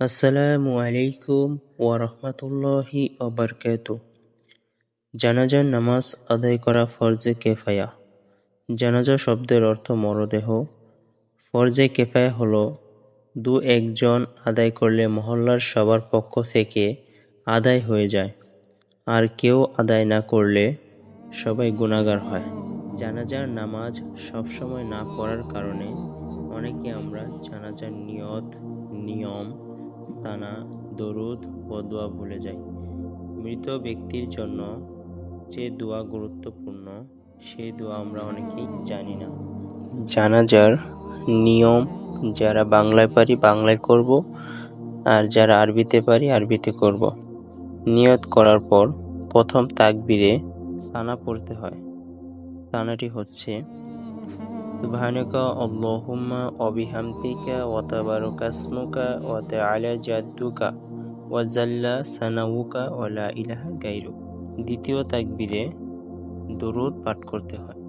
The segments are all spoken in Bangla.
আসসালামু আলাইকুম ওয়ারহমতুল্লাহি অবরকাত জানাজার নামাজ আদায় করা ফরজে কেফায়া। জানাজা শব্দের অর্থ মরদেহ। ফরজে কেফায়া হলো দু একজন আদায় করলে মহল্লার সবার পক্ষ থেকে আদায় হয়ে যায়। আর কেউ আদায় না করলে সবাই গুণাগার হয়। জানাজার নামাজ সবসময় না পড়ার কারণে অনেকে আমরা জানাজার নিয়ত, নিয়ম সানা দরুদ ও দোয়া ভুলে যাই। মৃত ব্যক্তির জন্য যে দোয়া গুরুত্বপূর্ণ, সেই দোয়া আমরা অনেকেই জানি না। জানাজার নিয়ম যারা বাংলায় পারি বাংলায় করব আর যারা আরবিতে পারি আরবিতে করব। নিয়ত করার পর প্রথম তাকবিরে সানা পড়তে হয়। সানাটি হচ্ছে সুবহানাকা আল্লাহুম্মা ওয়া বিহামদিকা ওয়া তাবারাকা ইসমুকা ওয়া তাআলা জাদ্দুকা ওয়া জাল্লা সানাউকা ওয়া লা ইলাহা দ্বিতীয় তাকবীরে দরুদ পাঠ করতে হয়।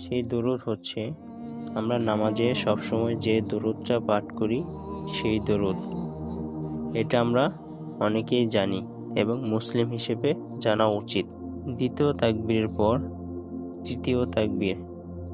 সেই দরুদ হচ্ছে, আমরা নামাজে সবসময় যে দরুদটা পাঠ করি, সেই দরুদ। এটা আমরা অনেকেই জানি এবং মুসলিম হিসেবে জানা উচিত। দ্বিতীয় তাকবীরের পর তৃতীয় তাকবীর।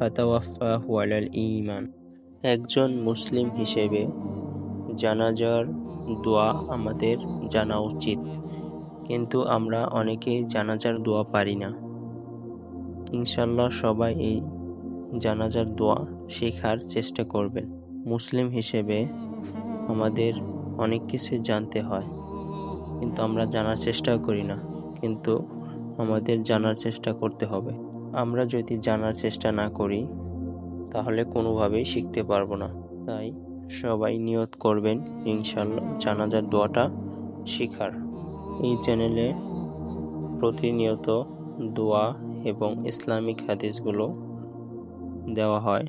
আলাল ঈমান। একজন মুসলিম হিসেবে জানাজার দোয়া আমাদের জানা উচিত, কিন্তু আমরা অনেকে জানাজার দোয়া পারি না। ইনশাল্লাহ সবাই এই জানাজার দোয়া শেখার চেষ্টা করবেন। মুসলিম হিসেবে আমাদের অনেক কিছু জানতে হয়, কিন্তু আমরা জানার চেষ্টা করি না, কিন্তু আমাদের জানার চেষ্টা করতে হবে। আমরা যদি জানার চেষ্টা না করি, তাহলে কোনোভাবেই শিখতে পারব না। তাই সবাই নিয়ত করবেন ইনশাল্লাহ জানাজার দোয়াটা শিখার। এই চ্যানেলে প্রতিনিয়ত দোয়া এবং ইসলামিক হাদিসগুলো দেওয়া হয়।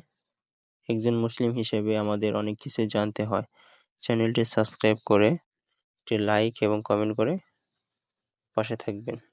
একজন মুসলিম হিসেবে আমাদের অনেক কিছু জানতে হয়। চ্যানেলটি সাবস্ক্রাইব করে, একটি লাইক এবং কমেন্ট করে পাশে থাকবেন।